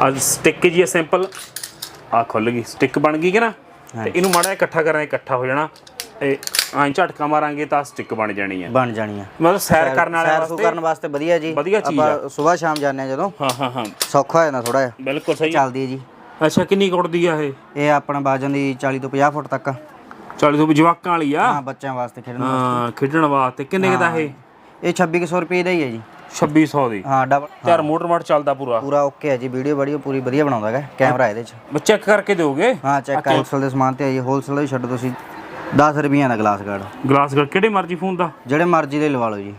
ਆ ਸਟਿੱਕ ਜੀ ਸਿੰਪਲ ਆ ਖੁੱਲ ਗਈ। ਸਟਿੱਕ ਬਣ ਗਈ ਕਿ ਨਾ? ਤੇ ਇਹਨੂੰ ਮਾੜਾ ਇਕੱਠਾ ਕਰਾਂ ਇਕੱਠਾ ਹੋ ਜਾਣਾ। ਇਹ ਆਂ ਝਟਕਾ ਮਾਰਾਂਗੇ ਤਾਂ ਸਟਿੱਕ ਬਣ ਜਾਣੀ ਹੈ ਬਣ ਜਾਣੀ ਆ। ਮਤਲਬ ਸੈਰ ਕਰਨ ਵਾਲੇ ਸੈਰ ਵਾਸਤੇ ਕਰਨ ਵਾਸਤੇ ਵਧੀਆ ਜੀ। ਵਧੀਆ ਚੀਜ਼ ਆਪਾਂ ਸਵੇਰ ਸ਼ਾਮ ਜਾਂਦੇ ਆ ਜਦੋਂ। ਹਾਂ ਹਾਂ ਹਾਂ। ਸੌਖਾ ਹੋ ਜਾਂਦਾ ਥੋੜਾ ਜਿਹਾ। ਬਿਲਕੁਲ ਸਹੀ ਚੱਲਦੀ ਹੈ ਜੀ। ਅੱਛਾ ਕਿੰਨੀ ਕੁੱਟਦੀ ਆ ਇਹ? ਇਹ ਆਪਣਾ ਬਾਜਨ ਦੀ 40 ਤੋਂ 50 ਫੁੱਟ ਤੱਕ 40 ਤੋਂ ਜਵਾਕਾਂ ਵਾਲੀ ਆ? ਹਾਂ ਬੱਚਿਆਂ ਵਾਸਤੇ ਖੇਡਣ ਹਾਂ ਖੇਡਣ ਵਾਸਤੇ। ਕਿੰਨੇ ਕੁ ਦਾ ਇਹ? ਇਹ 2600 ਰੁਪਏ ਦਾ ਹੀ ਹੈ ਜੀ। 2600 ਦੀ। ਹਾਂ ਡਬਲ ਤੇ ਰਿਮੋਟ ਰਿਮੋਟ ਚੱਲਦਾ ਪੂਰਾ। ਪੂਰਾ ਓਕੇ ਹੈ ਜੀ ਵੀਡੀਓ ਵੀਡੀਓ ਪੂਰੀ ਵਧੀਆ ਬਣਾਉਂਦਾ ਹੈ ਕੈਮਰਾ ਇਹਦੇ ਚ। ਚੈੱਕ ਕਰਕੇ ਦਿਓਗੇ? ਹਾਂ ਚੈੱਕ ਹੋਲਸੇਲ ਦੇ ਸਮਾਨ ਤੇ ਆਈ ਹੋਲਸੇਲ ਹੀ ਛੱਡ ਤੁਸੀਂ। 10 ਰੁਪਈਆਂ ਦਾ ਗਲਾਸ ਕਾਰਡ ਗਲਾਸ ਗੜ ਕਿਹੜੇ ਮਰਜ਼ੀ ਫੋਨ ਦਾ? ਜਿਹੜੇ ਮਰਜ਼ੀ ਦੇ ਲਵਾ ਲਓ ਜੀ।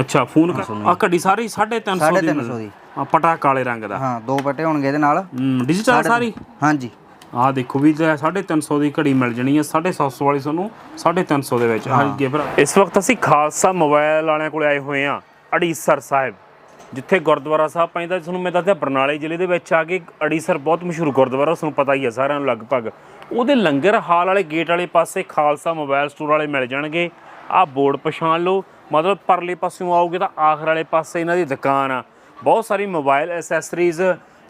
ਅੱਛਾ ਫੋਨ ਆ ਘੜੀ ਸਾਰੀ 350 ਦੀ 350 ਦੀ। ਆ ਪਟਾ ਕਾਲੇ ਰੰਗ ਦਾ। ਹਾਂ ਦੋ ਪੱਟੇ ਹੋਣਗੇ ਇਹਦੇ ਨਾਲ। ਡਿਜੀਟਲ ਸਾਰੀ? ਹਾਂਜੀ ਆ ਦੇਖੋ ਵੀ ਤੇ 350 ਦੀ ਘੜੀ ਮਿਲ ਜਣੀ ਹੈ 750 ਵਾਲੀ ਤੁਹਾਨੂੰ 350 ਦੇ ਵਿੱਚ ਹਾਂਜੀ ਭਰਾ। ਇਸ ਵਕਤ ਅਸੀਂ ਖਾਲਸਾ ਮੋਬਾਈਲ ਵਾਲਿਆਂ ਕੋਲੇ ਆਏ ਹੋਏ ਆ ਅੜੀਸਰ ਸਾਹਿਬ, ਜਿੱਥੇ ਗੁਰਦੁਆਰਾ ਸਾਹਿਬ ਪੈਂਦਾ, ਤੁਹਾਨੂੰ ਮੈਂ ਦੱਸਦਾ ਬਰਨਾਲੇ ਜ਼ਿਲ੍ਹੇ ਦੇ ਵਿੱਚ ਆ ਕੇ ਅੜੀਸਰ ਬਹੁਤ ਮਸ਼ਹੂਰ ਗੁਰਦੁਆਰਾ, ਤੁਹਾਨੂੰ ਪਤਾ ਹੀ ਹੈ ਸਾਰਿਆਂ ਨੂੰ ਲਗਭਗ। ਉਹਦੇ ਲੰਗਰ ਹਾਲ ਵਾਲੇ ਗੇਟ ਵਾਲੇ ਪਾਸੇ ਖਾਲਸਾ ਮੋਬਾਈਲ ਸਟੋਰ ਵਾਲੇ ਮਿਲ ਜਾਣਗੇ। ਆਹ ਬੋਰਡ ਪਛਾਣ ਲਓ, ਮਤਲਬ ਪਰਲੇ ਪਾਸਿਓਂ ਆਓਗੇ ਤਾਂ ਆਖਰ ਵਾਲੇ ਪਾਸੇ ਇਹਨਾਂ ਦੀ ਦੁਕਾਨ ਆ। ਬਹੁਤ ਸਾਰੀ ਮੋਬਾਈਲ ਐਸੈਸਰੀਜ਼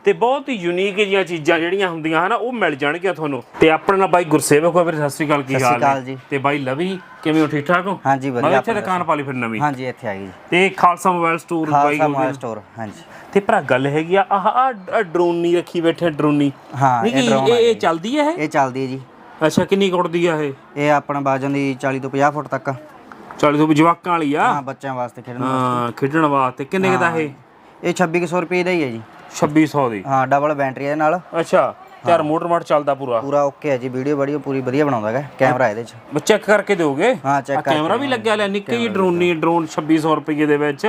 ਤੇ ਬਹੁਤ ਹੀ ਯੂਨੀਕ ਜਿਹੀਆਂ ਚੀਜ਼ਾਂ ਜਿਹੜੀਆਂ ਹੁੰਦੀਆਂ ਹਨ ਉਹ ਮਿਲ ਜਾਣਗੀਆਂ ਤੁਹਾਨੂੰ। ਤੇ ਆਪਣੇ ਨਾਲ ਬਾਈ ਗੁਰਸੇਵਕ ਵੀਰੇ ਸਤਿ ਸ੍ਰੀ ਅਕਾਲ ਕੀ ਸਤਿ ਹਾਲ ਸ਼੍ਰੀ ਅਕਾਲ ਹੈ ਜੀ। ਤੇ ਬਾਈ ਲਵੀ ਕਿਵੇਂ ਹੋ ਠੀਕ ਠਾਕ ਹੋ? ਹਾਂਜੀ ਮੈਂ ਵਧੀਆ ਇੱਥੇ ਦੁਕਾਨ ਪਾ ਲਈ ਫਿਰ ਨਵੀਂ ਹਾਂਜੀ ਇੱਥੇ ਆ ਗਈ ਜੀ। ਤੇ ਖਾਲਸਾ ਮੋਬਾਈਲ ਸਟੋਰ ਬਾਈ ਮੋਬਾਈਲ ਸਟੋਰ ਹਾਂਜੀ। ਤੇ ਭਰਾ ਗੱਲ ਹੈਗੀ ਆ ਆਹ ਡਰੋਨੀ ਰੱਖੀ ਬੈਠੇ ਡਰੋਨੀ। ਹਾਂ ਇਹ ਕੀ ਡਰੋਨ ਇਹ ਚੱਲਦੀ ਹੈ ਇਹ? ਇਹ ਚੱਲਦੀ ਹੈ ਜੀ। ਅੱਛਾ ਕਿੰਨੀ ਕੁੱਟਦੀ ਆ ਇਹ? ਇਹ ਆਪਣਾ ਬਾਜਨ ਦੀ 40 ਤੋਂ 50 ਫੁੱਟ ਤੱਕ। 40 ਤੋਂ ਜਵਾਕਾਂ ਵਾਲੀ ਆ? ਹਾਂ ਬੱਚਿਆਂ ਵਾਸਤੇ ਖੇਡਣ ਹਾਂ ਖੇਡਣ ਵਾਸਤੇ। ਕਿੰਨੇ ਕੁ ਦਾ ਇਹ? ਇਹ 2600 ਰੁਪਏ ਦਾ ਹੀ ਹੈ ਜੀ। 2600 ਦੀ। ਹਾਂ ਡਬਲ ਬੈਟਰੀ ਇਹਦੇ ਨਾਲ। ਅੱਛਾ ਤੇ ਰਿਮੋਟ ਰਿਮੋਟ ਚੱਲਦਾ ਪੂਰਾ? ਪੂਰਾ ਓਕੇ ਹੈ ਜੀ ਵੀਡੀਓ ਵੀਡੀਓ ਪੂਰੀ ਵਧੀਆ ਬਣਾਉਂਦਾ ਹੈ ਕੈਮਰਾ ਇਹਦੇ ਚ। ਚੈੱਕ ਕਰਕੇ ਦਿਓਗੇ? ਹਾਂ ਚੈੱਕ ਕੈਮਰਾ ਵੀ ਲੱਗਿਆ ਲਿਆ ਨਿੱਕੀ ਜਿਹੀ ਡਰੋਨੀ ਡਰੋਨ 2600 ਰੁਪਏ ਦੇ ਵਿੱਚ।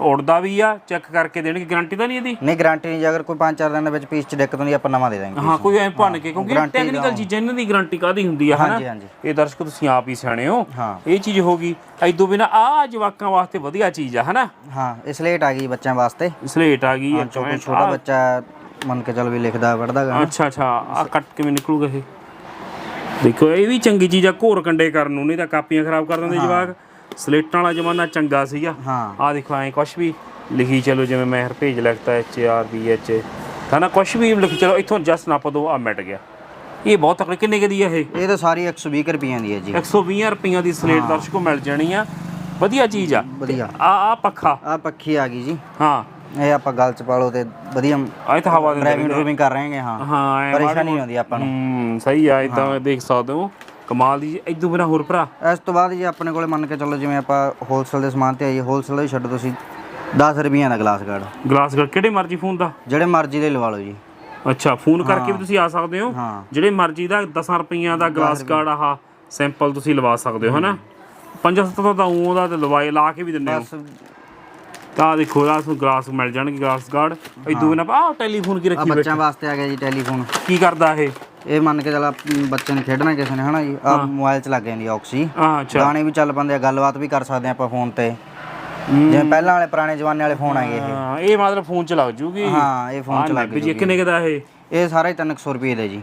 ਉੜਦਾ ਵੀ ਆ ਚੈੱਕ ਕਰਕੇ ਦੇਣਗੇ ਗਾਰੰਟੀ ਤਾਂ ਨਹੀਂ ਇਹਦੀ? ਨਹੀਂ ਗਾਰੰਟੀ ਨਹੀਂ ਜੇ ਅਗਰ ਕੋਈ 5-4 ਦਿਨ ਦੇ ਵਿੱਚ ਪੀਸ ਚ ਦਿੱਕਤ ਹੁੰਦੀ ਆਪਾਂ ਨਵਾਂ ਦੇ ਦਾਂਗੇ ਹਾਂ ਕੋਈ ਐ ਭੰਨ ਕੇ ਕਿਉਂਕਿ ਟੈਕਨੀਕਲ ਚੀਜ਼ਾਂ ਇਹਨਾਂ ਦੀ ਗਾਰੰਟੀ ਕਾਦੀ ਹੁੰਦੀ ਆ ਹਨਾ? ਹਾਂਜੀ ਹਾਂਜੀ। ਇਹ ਦਰਸ਼ਕ ਤੁਸੀਂ ਆਪ ਹੀ ਸਿਆਣੇ ਹੋ। ਇਹ ਚੀਜ਼ ਹੋ ਗਈ ਐਦੋਂ ਬਿਨਾ ਆ ਜਵਾਕਾਂ ਵਾਸਤੇ ਵਧੀਆ ਚੀਜ਼ ਆ ਹਨਾ? ਹਾਂ ਇਹ ਸਲੇਟ ਆ ਗਈ ਬੱਚਿਆਂ ਵਾਸਤੇ। ਸਲੇਟ ਆ ਗਈ ਛੋਟਾ ਛੋਟਾ ਬੱਚਾ ਮੰਨ ਕੇ ਚੱਲ ਵੀ ਲਿਖਦਾ ਪੜਦਾ ਗਾ ਅੱਛਾ ਅੱਛਾ ਆ ਕੱਟ ਕਿਵੇਂ ਨਿਕਲੂਗਾ ਇਹ। ਦੇਖੋ ਇਹ ਵੀ ਚੰਗੀ ਚੀਜ਼ ਆ ਘੋਰ ਕੰਡੇ ਕਰਨ ਨੂੰ ਨਹੀਂ ਤਾਂ ਕਾਪੀਆਂ ਖਰਾਬ ਕਰ ਦਿੰਦੇ ਜਵਾਕ। ਸਲੇਟਾਂ ਵਾਲਾ ਜ਼ਮਾਨਾ ਚੰਗਾ ਸੀਗਾ। ਹਾਂ। ਆ ਦੇਖੋ ਐ ਕੁਛ ਵੀ ਲਿਖੀ ਚਲੋ ਜਿਵੇਂ ਮੈਂ ਹਰਪੇਜ ਲਿਖਤਾ ਐਚ ਆਰ ਬੀ ਐਚ ਤਾਂ ਨਾ ਕੁਛ ਵੀ ਲਿਖ ਚਲੋ ਇੱਥੋਂ ਜਸਟ ਨੱਪ ਦੋ ਆ ਮਿਟ ਗਿਆ। ਇਹ ਬਹੁਤ ਤਕੜੀ ਕਿੰਨੇ ਕੁ ਦੀ ਇਹ? ਇਹ ਤਾਂ ਸਾਰੀ 120 ਕੁ ਰੁਪਈਆਂ ਦੀ ਹੈ ਜੀ। 120 ਰੁਪਈਆਂ ਦੀ ਸਲੇਟ ਦਰਸ਼ਕੋ ਮਿਲ ਜਾਣੀ ਆ। ਵਧੀਆ ਚੀਜ਼ ਆ। ਵਧੀਆ। ਆ ਆ ਪੱਖਾ। ਆ ਪੱਖੀ ਆ ਗਈ ਜੀ। ਹਾਂ। ਇਹ ਆਪਾਂ ਗਲ ਚ ਪਾ ਲਓ ਤੇ ਵਧੀਆ ਆ ਇਹ ਤਾਂ ਹਵਾ ਦੇ ਡਰਾਈਵਿੰਗ ਡਰੂਵਿੰਗ ਕਰ ਰਹੇ ਹਾਂ। ਹਾਂ ਪਰੇਸ਼ਾਨੀ ਨਹੀਂ ਆਉਂਦੀ ਆਪਾਂ ਨੂੰ। ਹੂੰ ਸਹੀ ਆ ਇਦਾਂ ਦੇਖ ਸਕਦੇ ਹੋ। ਕਮਾਲ ਦੀ ਇਦੋਂ ਬਿਨਾ ਹੋਰ ਭਰਾ। ਇਸ ਤੋਂ ਬਾਅਦ ਜੀ ਆਪਣੇ ਕੋਲੇ ਮੰਨ ਕੇ ਚੱਲੋ ਜਿਵੇਂ ਆਪਾਂ ਹੋਲਸੇਲ ਦੇ ਸਮਾਨ ਤੇ ਆਈ ਹੋਲਸੇਲ ਦਾ ਹੀ ਛੱਡ ਤੁਸੀਂ। 10 ਰੁਪਈਆਂ ਦਾ ਗਲਾਸ ਕਾਰਡ ਗਲਾਸ ਗੜ ਕਿਹੜੇ ਮਰਜ਼ੀ ਫੋਨ ਦਾ? ਜਿਹੜੇ ਮਰਜ਼ੀ ਦੇ ਲਵਾ ਲਓ ਜੀ। ਅੱਛਾ ਫੋਨ ਕਰਕੇ ਵੀ ਤੁਸੀਂ ਆ ਸਕਦੇ ਹੋ। ਹਾਂ। ਜਿਹੜੇ ਮਰਜ਼ੀ ਦਾ 10 ਰੁਪਈਆਂ ਦਾ ਗਲਾਸ ਕਾਰਡ ਆਹ ਸੈਂਪਲ ਤੁਸੀਂ ਲਵਾ ਸਕਦੇ ਹੋ ਹਨਾ? 570 ਦਾ ਊਂ ਉਹਦਾ ਤੇ ਲਵਾਏ ਲਾ ਕੇ ਵੀ ਦਿੰਦੇ ਹੋ। ਬਸ। ਤਾਂ ਦੇਖੋ ਆ ਤੁਹਾਨੂੰ ਗਲਾਸ ਮਿਲ ਜਾਣਗੇ ਗਲਾਸ ਕਾਰਡ ਇਦੋਂ ਬਿਨਾ ਆਹ ਟੈਲੀਫੋਨ ਕੀ ਆ ਰੱਖੀ ਬੱਚਿਆਂ ਵਾਸਤੇ ਆ ਗਿਆ ਜੀ ਟੈਲੀਫੋਨ ਕੀ ਕਰਦਾ ਇਹ? ਇਹ ਮੰਨ ਕੇ ਚੱਲ ਆਪ- ਬੱਚੇ ਨੇ ਖੇਡਣਾ ਕਿਸੇ ਨੇ ਹਨਾ ਜੀ? ਆ ਮੋਬਾਈਲ 'ਚ ਲੱਗ ਜਾਂਦੀ ਆਕਸੀ ਅੱਛਾ। ਗਾਣੇ ਵੀ ਚੱਲ ਪੈਂਦੇ ਆ ਗੱਲਬਾਤ ਵੀ ਕਰ ਸਕਦੇ ਆ ਆਪਾਂ ਫੋਨ ਤੇ। ਜਿਵੇਂ ਪਹਿਲਾਂ ਵਾਲੇ ਪੁਰਾਣੇ ਜ਼ਮਾਨੇ ਵਾਲੇ ਫੋਨ ਆਏ ਇਹ। ਹਾਂ ਇਹ ਮਤਲਬ ਫੋਨ ਚ ਲੱਗ ਜੂਗੀ। ਹਾਂ ਇਹ ਫੋਨ 'ਚ ਲੱਗ ਵੀ ਜੀ ਕਿੰਨੇ ਕੁ ਦਾ ਇਹ? ਇਹ ਸਾਰਾ ਹੀ 300 ਰੁਪਏ ਦਾ ਜੀ।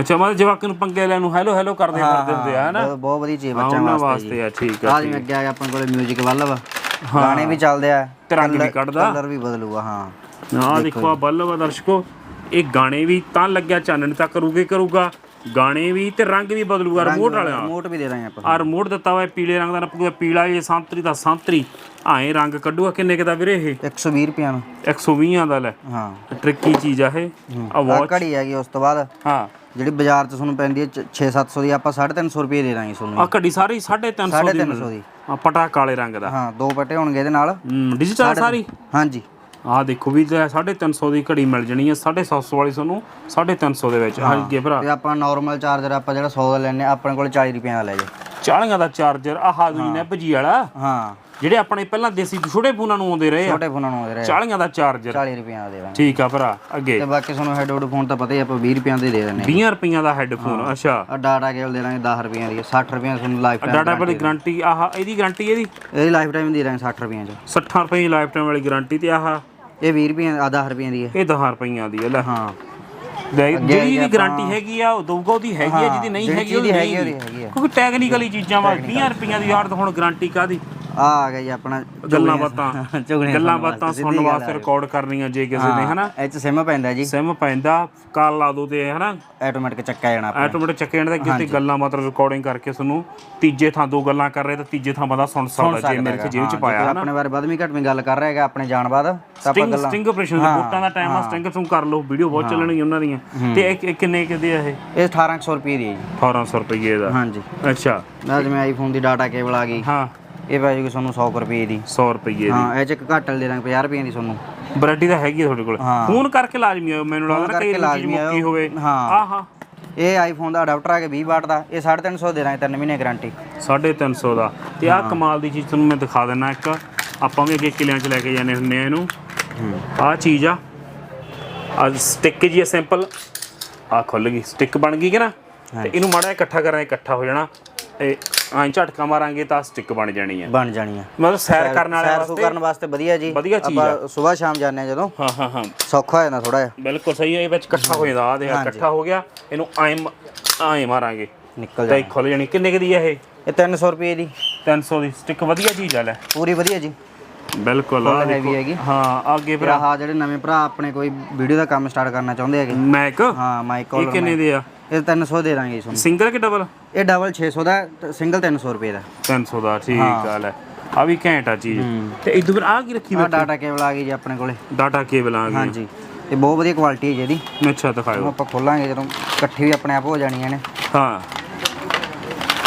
ਅੱਛਾ ਮਤਲਬ ਜਵਾਕ ਨੂੰ ਪੰਗੇ ਲੈਣ ਨੂੰ ਹੈਲੋ ਹੈਲੋ ਕਰਦੇ ਕਰਦੇ ਹੁੰਦੇ ਆ ਹਨਾ? ਬਹੁਤ ਵਧੀਆ ਚੀਜ਼ ਬੱਚਿਆਂ ਵਾਸਤੇ ਜੀ। ਆ ਠੀਕ ਆ ਆ ਜਿਵੇਂ ਅੱਗੇ ਆ ਗਿਆ ਆਪਣੇ ਕੋਲੇ 뮤직 ਵੱਲ ਵਾ ਗਾਣੇ ਵੀ ਚੱਲਦੇ ਆ। ਰੰਗ ਵੀ ਕੱਢਦਾ। ਕਲਰ ਵੀ ਬਦਲੂਗਾ ਹਾਂ। ਆਹ ਦੇਖੋ ਆ ਬੱਲਬ ਆ ਦਰਸ਼ਕੋ। ਇਹ ਗਾਣੇ ਵੀ ਤਾਂ ਲੱਗਿਆ ਚਾਨਣ ਤੱਕ ਕਰੂਗੇ ਕਰੂਗਾ। ਗਾਣੇ ਵੀ ਤੇ ਰੰਗ ਵੀ ਬਦਲੂਗਾ ਰਿਮੋਟ ਵਾਲਿਆ ਰਿਮੋਟ ਵੀ ਦੇ ਦਾਂਗੇ ਆਪਾਂ। ਆ ਰਿਮੋਟ ਦਿੱਤਾ ਹੋਇਆ ਪੀਲੇ ਰੰਗ ਦਾ ਨੱਪੂਗਾ ਪੀਲਾ ਇਹ ਸੰਤਰੀ ਦਾ ਸੰਤਰੀ। ਆਏ ਰੰਗ ਕੱਢੂਗਾ ਕਿੰਨੇ ਕੁ ਦਾ ਵੀਰੇ ਇਹ? 120 ਰੁਪਿਆਂ ਨੂੰ 120 ਦਾ। ਲੈ। ਹਾਂ। ਟ੍ਰਿਕੀ ਚੀਜ਼ ਆ ਇਹ। ਆ ਆ ਵਾਚ ਘੜੀ ਹੈਗੀ ਉਸ ਤੋਂ ਬਾਅਦ। ਹਾਂ। ਜਿਹੜੀ ਬਾਜ਼ਾਰ 'ਚ ਤੁਹਾਨੂੰ ਪੈਂਦੀ ਹੈ 6-700 ਦੀ ਆਪਾਂ 350 ਰੁਪਏ ਦੇ ਦਾਂਗੇ ਤੁਹਾਨੂੰ। ਆ ਘੜੀ ਸਾਰੀ 350 ਦੀ। 350 ਦੀ। ਆ ਪਟਾ ਕਾਲੇ ਰੰਗ ਦਾ। ਹਾਂ ਦੋ ਪੱਟੇ ਹੋਣਗੇ ਇਹਦੇ ਨਾਲ। ਡਿਜੀਟਲ ਸਾਰੀ? ਹਾਂਜੀ। ਆਹ ਦੇਖੋ ਵੀ ਤੇ 350 ਦੀ ਘੜੀ ਮਿਲ ਜਣੀ ਹੈ 750 ਵਾਲੀ ਤੁਹਾਨੂੰ 350 ਦੇ ਵਿੱਚ ਹਾਂਜੀ ਭਰਾ। ਤੇ ਆਪਾਂ ਨਾਰਮਲ ਚਾਰਜਰ ਆਪਾਂ ਜਿਹੜਾ 100 ਦਾ ਲੈਨੇ ਆਪਣੇ ਕੋਲ 40 ਰੁਪਏ ਦਾ ਲੈ ਜਾ 40 ਦਾ ਚਾਰਜਰ ਆਹ ਦੂਜੀ ਨੇ ਭਜੀ ਵਾਲਾ। ਹਾਂ। ਜਿਹੜੇ ਆਪਣੇ ਪਹਿਲਾਂ ਦੇਸੀ ਛੋਟੇ ਫੋਨਾਂ ਨੂੰ ਆਉਂਦੇ ਰਹੇ ਛੋਟੇ ਫੋਨਾਂ ਨੂੰ ਦੇ ਰਹੇ 40 ਦਾ ਚਾਰਜਰ 40 ਰੁਪਏ ਦਾ ਠੀਕ ਆ ਭਰਾ ਅੱਗੇ। ਤੇ ਬਾਕੀ ਤੁਹਾਨੂੰ ਹੈਡਫੋਨ ਫੋਨ ਤਾਂ ਪਤਾ ਹੀ ਆਪਾਂ 20 ਰੁਪਏ ਦੇ ਦੇ ਦਿੰਨੇ 20 ਰੁਪਈਆਂ ਦਾ ਹੈੱਡਫੋਨ ਅੱਛਾ। ਆ ਡਾਟਾ ਕੇਬਲ ਦੇ ਦਾਂਗੇ 10 ਰੁਪਏ ਦੀ 60 ਰੁਪਏ ਦੀ ਤੁਹਾਨੂੰ ਲਾਈਫ ਟਾਈਮ ਡਾਟਾ ਪਰ ਗਾਰੰਟੀ ਆਹ ਇਹਦੀ ਗਾਰੰਟੀ ਇਹਦੀ? ਇਹਦੀ ਲਾਈਫ ਟਾਈਮ ਦੇ ਦਾਂਗੇ 60 ਰੁਪਏ ਚ। 60 ਰੁਪਏ ਦੀ ਲਾਈਫ ਟਾਈਮ ਵਾਲੀ ਗਾਰੰਟੀ ਤੇ ਆਹ ਇਹ 20 ਰੁਪਏ ਆ 10 ਰੁਪਏ ਦੀ ਹੈ। ਇਹ 10 ਰੁਪਈਆਂ ਦੀ ਹੈ ਲੈ। ਹਾਂ। ਜਿਹੜੀ ਦੀ ਗਾਰੰਟੀ ਹੈਗੀ ਆ ਉਹ ਦਊਗਾ ਉਹਦੀ ਹੈਗੀ ਆ ਜਿਹਦੀ ਨਹੀਂ ਹੈਗੀ ਉਹਦੀ ਨਹੀਂ। ਕਿਉਂਕਿ ਟੈਕਨੀਕਲੀ ਚੀਜ਼ਾਂ ਵਾ 20 ਰੁਪਈਆਂ ਦੀ ਯਾਰ ਤਾਂ ਹੁਣ ਗਾਰੰਟੀ ਕਾਦੀ ਆ ਆ ਗਿਆ ਜੀ ਆਪਣਾ ਗੱਲਾਂ ਬਾਤਾਂ ਚੁਗਲੀਆਂ ਗੱਲਾਂ ਬਾਤਾਂ ਸੁਣਨ ਵਾਸਤੇ। ਰਿਕਾਰਡ ਕਰਨੀਆਂ ਜੇ ਕਿਸੇ ਨੇ ਹਨਾ? ਇਹ ਚ ਸਿਮ ਪੈਂਦਾ ਜੀ। ਸਿਮ ਪੈਂਦਾ ਕਾਲ ਲਾ ਦੋ ਤੇ ਹਨਾ? ਆਟੋਮੈਟਿਕ ਚੱਕਿਆ ਜਾਣਾ ਆਪਣਾ। ਆਟੋਮੈਟਿਕ ਚੱਕੇ ਜਾਣ ਕਿਤੇ ਗੱਲਾਂ ਮਤਲਬ ਰਿਕਾਰਡਿੰਗ ਕਰਕੇ ਤੁਹਾਨੂੰ ਤੀਜੇ ਥਾਂ ਦੋ ਗੱਲਾਂ ਕਰ ਰਹੇ ਤਾਂ ਤੀਜੇ ਥਾਂ ਬੰਦਾ ਸੁਣ ਸਕਦਾ ਜੇ ਮੇਰੇ ਚ ਜੇਬ ਚ ਪਾਇਆ ਆਪਣੇ ਬਾਰੇ ਵੱਧਵੀਂ ਘਟਵੀਂ ਗੱਲ ਕਰ ਰਿਹਾ ਹੈਗਾ ਆਪਣੇ ਜਾਣ ਬਾਅਦ ਤਾਂ ਆਪਾਂ ਗੱਲਾਂ ਸਟਿੰਗ ਆਪਰੇਸ਼ਨ ਵੋਟਾਂ ਦਾ ਟਾਈਮ ਆ ਸਟਿੰਗ ਤੋਂ ਕਰ ਲਓ ਵੀਡੀਓ ਬਹੁਤ ਚੱਲਣਗੀਆਂ ਉਹਨਾਂ ਦੀਆਂ। ਤੇ ਕਿੰਨੇ ਕਿਦੇ ਆ ਇਹ? ਇਹ 1800 ਰੁਪਏ ਦੀ ਹੈ ਜੀ। 1800 ਰੁਪਏ ਦਾ। ਹਾਂਜੀ। ਅੱਛਾ। ਨਾਲ ਜਿਵੇਂ ਆਈਫੋਨ ਦੀ ਡਾਟਾ ਕੇਬਲ ਆ ਗਈ। ਹਾਂ। ਇਹ ਪੈ ਜੂਗੀ ਤੁਹਾਨੂੰ 100 ਕੁ ਰੁਪਏ ਦੀ। 100 ਰੁਪਏ ਦੀ। ਹਾਂ ਇਹ ਚ ਇੱਕ ਘੱਟ ਦੇ ਦਾਂਗੇ 50 ਰੁਪਏ ਦੀ ਤੁਹਾਨੂੰ। ਵੈਰਾਈਟੀ ਤਾਂ ਹੈਗੀ ਆ ਤੁਹਾਡੇ ਕੋਲ। ਫੋਨ ਕਰਕੇ ਲਾਜ਼ਮੀ ਆਇਓ ਮੈਨੂੰ ਲੱਗਦਾ ਨਾ ਕਈ ਚੀਜ਼। ਮੁੱਕੀ ਹੋਵੇ। ਹਾਂ। ਆਹਾ। ਇਹ ਆਈਫੋਨ ਦਾ ਅਡਾਪਟਰ ਆ ਕੇ 20 ਵਾਟ ਦਾ ਇਹ 350 ਦੇ ਦਾਂਗੇ 3 ਮਹੀਨੇ ਗਾਰੰਟੀ 350 ਦਾ। ਤੇ ਆਹ ਕਮਾਲ ਦੀ ਚੀਜ਼ ਤੁਹਾਨੂੰ ਮੈਂ ਦਿਖਾ ਦਿੰਨਾ ਇੱਕ। ਆਪਾਂ ਵੀ ਅੱਗੇ ਕਿਲਿਆਂ 'ਚ ਲੈ ਕੇ ਜਾਂਦੇ ਹੁੰਨੇ ਆ ਇਹਨੂੰ। ਆਹ ਚੀਜ਼ ਆ। ਆ ਸਟਿੱਕ ਜੀ ਸਿੰਪਲ ਆ ਖੁੱਲ ਗਈ। ਸਟਿੱਕ ਬਣ ਗਈ ਕਿ ਨਾ? ਤੇ ਇਹਨੂੰ ਮਾੜਾ ਇਕੱਠਾ ਕਰਾਂ ਇਕੱਠਾ ਹੋ ਜਾਣਾ। ਇਹ ਐਂ ਝਟਕਾ ਮਾਰਾਂਗੇ ਤਾਂ ਸਟਿੱਕ ਬਣ ਜਾਣੀ ਆ। ਬਣ ਜਾਣੀ ਆ। ਮਤਲਬ ਸੈਰ ਕਰਨ ਵਾਲੇ ਸੈਰ ਵਾਸਤੇ ਕਰਨ ਵਾਸਤੇ ਵਧੀਆ ਜੀ। ਵਧੀਆ ਚੀਜ਼ ਆਪਾਂ ਸਵੇਰ ਸ਼ਾਮ ਜਾਂਦੇ ਆ ਜਦੋਂ। ਹਾਂ ਹਾਂ ਹਾਂ। ਸੌਖਾ ਹੋ ਜਾਂਦਾ ਥੋੜਾ ਜਿਹਾ। ਬਿਲਕੁਲ ਸਹੀ ਹੈ ਇਹ ਵਿੱਚ ਇਕੱਠਾ ਹੋ ਜਾਂਦਾ ਆ ਦੇਖ ਇਕੱਠਾ ਹੋ ਗਿਆ ਇਹਨੂੰ ਐਂ ਐਂ ਮਾਰਾਂਗੇ। ਨਿਕਲ ਤਾਂ ਜਾ ਇਹ ਖੁੱਲ ਜਾਣੀ। ਕਿੰਨੇ ਕੁ ਦੀ ਹੈ ਇਹ? ਇਹ 300 ਰੁਪਏ ਦੀ। 300 ਦੀ ਸਟਿੱਕ ਵਧੀਆ ਚੀਜ਼ ਆ ਲੈ। ਪੂਰੀ ਵਧੀਆ ਜੀ। ਬਿਲਕੁਲ ਆ ਹੈਗੀ। ਹਾਂ ਅੱਗੇ ਫਿਰ ਆਹ ਜਿਹੜੇ ਨਵੇਂ ਭਰਾ ਆਪਣੇ ਕੋਈ ਵੀਡੀਓ ਦਾ ਕੰਮ ਸਟਾਰਟ ਕਰਨਾ ਚਾਹੁੰਦੇ ਹੈਗੇ। ਮੈਕ ਹਾਂ ਮਾਈਕ ਇਹ ਕਿੰਨੇ ਦੇ ਆ? ਇਹ 300 ਦੇ ਦਾਂਗੇ ਜੀ ਤੁਹਾਨੂੰ। ਸਿੰਗਲ ਕਿ ਡਬਲ ਇਹ ਡਬਲ 600 ਦਾ ਸਿੰਗਲ 300 ਰੁਪਏ ਦਾ। 300 ਦਾ ਠੀਕ ਆ ਲੈ ਆ ਵੀ ਘੈਂਟ ਆ ਚੀਜ਼। ਤੇ ਇਦੋਂ ਫਿਰ ਆ ਕੀ ਰੱਖੀ ਬੈਠੇ? ਡਾਟਾ ਕੇਬਲ ਆ ਗਈ ਜੀ ਆਪਣੇ ਕੋਲੇ। ਡਾਟਾ ਕੇਬਲ ਆ ਗਈ। ਹਾਂਜੀ। ਇਹ ਬਹੁਤ ਵਧੀਆ ਕੁਆਲਿਟੀ ਹੈ ਜੀ ਇਹਦੀ। ਅੱਛਾ ਦਿਖਾਓ ਆਪਾਂ ਖੋਲਾਂਗੇ ਜਦੋਂ ਇਕੱਠੀ ਵੀ ਆਪਣੇ ਆਪ ਹੋ ਜਾਣੀਆਂ ਨੇ। ਹਾਂ।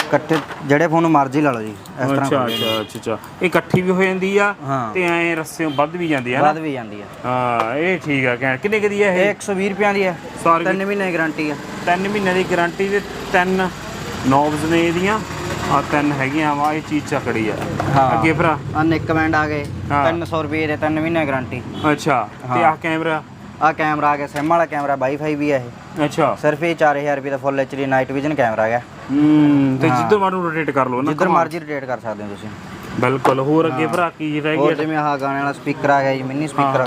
ਇਕੱਠੇ ਜਿਹੜੇ ਫੋਨ ਮਰਜ਼ੀ ਲਾ ਲਓ ਜੀ ਇਸ ਤਰ੍ਹਾਂ ਅੱਛਾ ਅੱਛਾ ਅੱਛਾ ਇਹ ਇਕੱਠੀ ਵੀ ਹੋ ਜਾਂਦੀ ਆ ਹਾਂ। ਤੇ ਐ ਰੱਸਿਓਂ ਵੱਧ ਵੀ ਜਾਂਦੀ ਆ ਵੱਧ ਵੀ ਜਾਂਦੀ ਹੈ ਹਾਂ ਇਹ ਠੀਕ ਆ ਕਿੰਨੇ ਕਦੀ ਆ ਇਹ? ਇਹ 120 ਰੁਪਿਆਂ ਦੀ ਹੈ ਸਾਰੀ 3 ਮਹੀਨੇ ਦੀ ਗਾਰੰਟੀ ਹੈ 3 ਮਹੀਨੇ ਦੀ ਗਾਰੰਟੀ ਤੇ ਤਿੰਨ ਨੋਬਸ ਨੇ ਇਹਦੀਆਂ। ਆ ਤਿੰਨ ਹੈਗੀਆਂ ਵਾ ਇਹ ਚੀਜ਼ ਚੱਕੜੀ ਆ। ਹਾਂ। ਅੱਗੇ ਭਰਾ? ਆ ਨਿੱਕ ਬੈਂਡ ਆ ਗਏ। ਹਾਂ। 300 ਰੁਪਏ ਦੇ 3 ਮਹੀਨੇ ਗਾਰੰਟੀ। ਅੱਛਾ ਤੇ ਆਹ ਕੈਮਰਾ? ਆ ਕੈਮਰਾ ਆ ਗਿਆ ਸਿਮ ਵਾਲਾ ਕੈਮਰਾ ਵਾਈਫਾਈ ਵੀ ਹੈ ਇਹ। ਅੱਛਾ। ਸਿਰਫ ਇਹ 4000 ਰੁਪਏ ਦਾ full HD night vision camera ਹੈਗਾ ਹੂੰ ਤੇ ਜਿੱਧਰ ਮਾਰੂ ਰੋਟੇਟ ਕਰ ਲਓ ਨਾ ਜਿੱਧਰ ਮਰਜ਼ੀ ਰੋਟੇਟ ਕਰ ਸਕਦੇ ਹੋ ਤੁਸੀਂ। ਬਿਲਕੁਲ ਹੋਰ ਅੱਗੇ ਭਰਾ ਕੀ ਰਹਿ ਹੋਰ ਗਿਆ? ਜਿਵੇਂ ਆਹ ਗਾਣੇ ਵਾਲਾ ਸਪੀਕਰ ਆ ਗਿਆ ਜੀ ਮਿੰਨੀ ਸਪੀਕਰ।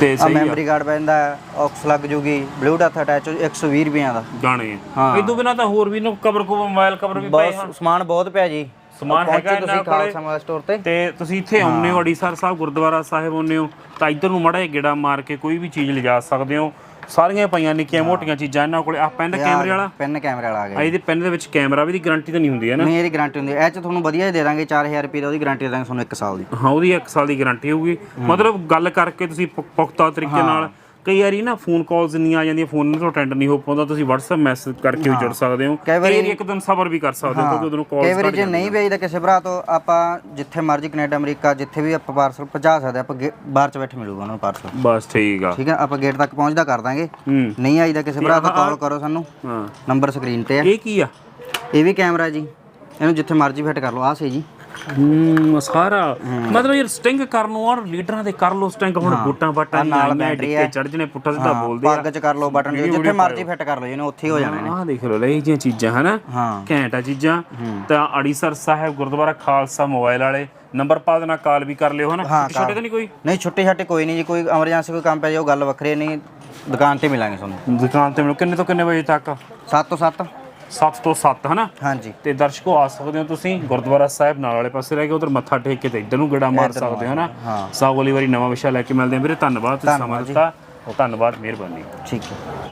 ਤੇ ਆ ਸਹੀ ਆ। ਮੈਮਰੀ ਕਾਰਡ ਪੈਂਦਾ ਆਕਸ ਲੱਗ ਜੂਗੀ ਬਲੂਟੁੱਥ ਅਟੈਚ 120 ਰੁਪਈਆਂ ਦਾ। ਗਾਣੇ। ਹਾਂ। ਇਦੋਂ ਬਿਨਾ ਤਾਂ ਹੋਰ ਵੀ ਨੂੰ ਕਵਰ ਕੋ ਮੋਬਾਈਲ ਕਵਰ ਵੀ ਪਏ ਬਹੁਤ ਸਮਾਨ ਬਹੁਤ ਪਿਆ ਜੀ। ਸਮਾਨ ਪਹੁੰਚੋ ਹੈਗਾ ਤੁਸੀਂ ਇਹਨਾਂ ਕੋਲੇ। ਖਾਲਸਾ ਮੋਬਾਈਲ ਸਟੋਰ ਤੇ। ਤੇ ਤੁਸੀਂ ਇੱਥੇ ਆਉਂਦੇ ਹੋ ਅੜੀਸਰ ਸਾਹਿਬ ਗੁਰਦੁਆਰਾ ਸਾਹਿਬ ਆਉਂਦੇ ਹੋ ਤਾਂ ਇੱਧਰ ਨੂੰ ਮੜਾ ਗੇੜਾ ਮਾਰ ਕੇ ਕੋਈ ਵੀ ਚੀਜ਼ ਲਿਜਾ ਸਕਦੇ ਹੋ। ਸਾਰੀਆਂ ਪਈਆਂ ਨਿੱਕੀਆਂ ਮੋਟੀਆਂ ਚੀਜ਼ਾਂ ਇਹਨਾਂ ਕੋਲੇ। ਆ ਪੈਨ ਕੈਮਰੇ ਵਾਲਾ? ਪੈਨ ਕੈਮਰੇ ਵਾਲਾ ਆ ਆ ਗਿਆ ਇਹਦੇ ਪੈਨ ਦੇ ਵਿੱਚ ਕੈਮਰਾ ਵੀ ਦੀ ਗਾਰੰਟੀ ਤਾਂ ਨਹੀਂ ਹੁੰਦੀ ਹੈ ਨਾ? ਨਹੀਂ ਇਹਦੀ ਗਾਰੰਟੀ ਹੁੰਦੀ ਹੈ। ਇਹ ਚ ਤੁਹਾਨੂੰ ਵਧੀਆ ਦੇ ਦਾਂਗੇ 4000 ਰੁਪਏ ਦਾ ਉਹਦੀ ਗਾਰੰਟੀ ਦੇ ਦਾਂਗੇ ਤੁਹਾਨੂੰ 1 ਸਾਲ ਦੀ। ਹਾਂ ਉਹਦੀ 1 ਸਾਲ ਦੀ ਗਾਰੰਟੀ ਹੋਊਗੀ। ਮਤਲਬ ਗੱਲ ਕਰਕੇ ਤੁਸੀਂ ਪੁਖਤਾ ਤਰੀਕੇ ਨਾਲ ਕਈ ਵਾਰੀ ਨਾ ਫੋਨ ਕਾਲਸ ਨਹੀਂ ਆ ਜਾਂਦੀਆਂ ਫੋਨ ਤੋਂ ਅਟੈਂਡ ਨਹੀਂ ਹੋ ਪਾਉਂਦਾ ਤੁਸੀਂ WhatsApp ਮੈਸੇਜ ਕਰਕੇ ਵੀ ਜੁੜ ਸਕਦੇ ਹੋ। ਕਈ ਵਾਰੀ- ਕਈ ਇੱਕ ਦਿਨ ਸਬਰ ਵੀ ਕਰ ਸਕਦੇ ਹੋ ਕਿਉਂਕਿ ਉਦੋਂ ਕਈ ਕਾਲਸ ਵਾਰੀ ਜੇ ਨਹੀਂ ਵੇਚਦਾ ਕਿਸੇ ਭਰਾ ਤੋਂ ਆਪਾਂ ਜਿੱਥੇ ਮਰਜ਼ੀ ਕੈਨੇਡਾ ਅਮਰੀਕਾ ਜਿੱਥੇ ਵੀ ਆਪਾਂ ਪਾਰਸਲ ਪਹੁੰਚਾ ਸਕਦੇ ਆਪਾਂ ਬਾਹਰ ਚ ਬੈਠੇ ਮਿਲੂਗਾ ਉਹਨਾਂ ਨੂੰ ਪਾਰਸਲ ਬਸ ਠੀਕ ਆ। ਠੀਕ ਹੈ ਆਪਾਂ ਗੇਟ ਤੱਕ ਪਹੁੰਚਦਾ ਕਰ ਦਾਂਗੇ। ਨਹੀਂ ਆਈਦਾ ਕਿਸੇ ਭਰਾ ਤੋਂ ਕਾਲ ਕਰੋ ਸਾਨੂੰ। ਹਾਂ। ਨੰਬਰ ਸਕਰੀਨ ਤੇ ਹੈ ਇਹ ਕੀ ਆ? ਇਹ ਵੀ ਕੈਮਰਾ ਜੀ। ਇਹਨੂੰ ਜਿੱਥੇ ਮਰਜ਼ੀ ਫਿੱਟ ਕਰ ਲਓ ਆਹ ਸੇ ਜੀ। ਹੂੰ ਸਾਰਾ ਮਤਲਬ ਯਾਰ ਸਟਿੰਗ ਕਰਨ ਨੂੰ ਔਰ ਲੀਡਰਾਂ ਦੇ ਕਰ ਲੋ ਸਟਿੰਗ। ਹੁਣ ਬੂਟਾਂ ਬਾਟਾਂ ਨਾਲ ਮੈਂ ਡਿੱਕੇ ਚੜ ਜਣੇ ਪੁੱਠਾ ਸਿੱਧਾ ਬੋਲਦੇ ਆ। ਪੱਗ ਚ ਕਰ ਲਓ ਬਟਨ ਜਿੱਥੇ ਮਰਜ਼ੀ ਫਿੱਟ ਕਰ ਲਓ ਇਹਨੂੰ ਉੱਥੇ ਹੀ ਹੋ ਜਾਣਾ ਇਹਨੇ ਆਹ ਦੇਖ ਲੋ ਲੈ ਇਹ ਜਿਹੀਆਂ ਚੀਜ਼ਾਂ ਹਨਾ? ਹਾਂ। ਘੈਂਟ ਆ ਚੀਜ਼ਾਂ। ਤਾਂ ਅੜੀਸਰ ਸਾਹਿਬ ਗੁਰਦੁਆਰਾ ਖਾਲਸਾ ਮੋਬਾਈਲ ਵਾਲੇ ਨੰਬਰ ਪਾ ਦੇਣਾ ਕਾਲ ਵੀ ਕਰ ਲਿਓ ਹਨਾ? ਹਾਂ, ਛੋਟੇ ਤਾਂ ਨਹੀਂ ਕੋਈ? ਨਹੀਂ ਛੁੱਟੀ ਛਾਟੇ ਕੋਈ ਨਹੀਂ ਜੀ ਕੋਈ ਐਮਰਜੈਂਸੀ ਕੋਈ ਕੰਮ ਪੈ ਜਾਓ ਗੱਲ ਵੱਖਰੀ ਹੈ, ਨਹੀਂ ਦੁਕਾਨ ਤੇ ਮਿਲਾਂਗੇ ਤੁਹਾਨੂੰ। ਦੁਕਾਨ ਤੇ ਮਿਲੋ ਕਿੰਨੇ ਤੋਂ ਕਿੰਨੇ ਵਜੇ ਤੱਕ? 7 ਤੋਂ 7 7 ਤੋਂ 7 ਹਨਾ? ਹਾਂਜੀ। ਤੇ ਦਰਸ਼ਕੋ ਆ ਸਕਦੇ ਹੋ ਤੁਸੀਂ ਗੁਰਦੁਆਰਾ ਸਾਹਿਬ ਨਾਲ ਵਾਲੇ ਪਾਸੇ ਰਹਿ ਕੇ ਉਧਰ ਮੱਥਾ ਟੇਕ ਕੇ ਤੇ ਇੱਧਰ ਨੂੰ ਗੇੜਾ ਮਾਰ ਸਕਦੇ ਹੋ ਹਨਾ? ਹਾਂ। ਸਾਗੋਲੀ ਵਾਰੀ ਨਵਾਂ ਵਿਸ਼ਾ ਲੈ ਕੇ ਮਿਲਦੇ ਹਾਂ ਵੀਰੇ ਧੰਨਵਾਦ ਤੁਸੀਂ ਸਮਾਂ ਦਿੱਤਾ। ਧੰਨਵਾਦ ਮਿਹਰਬਾਨੀ। ਠੀਕ ਹੈ।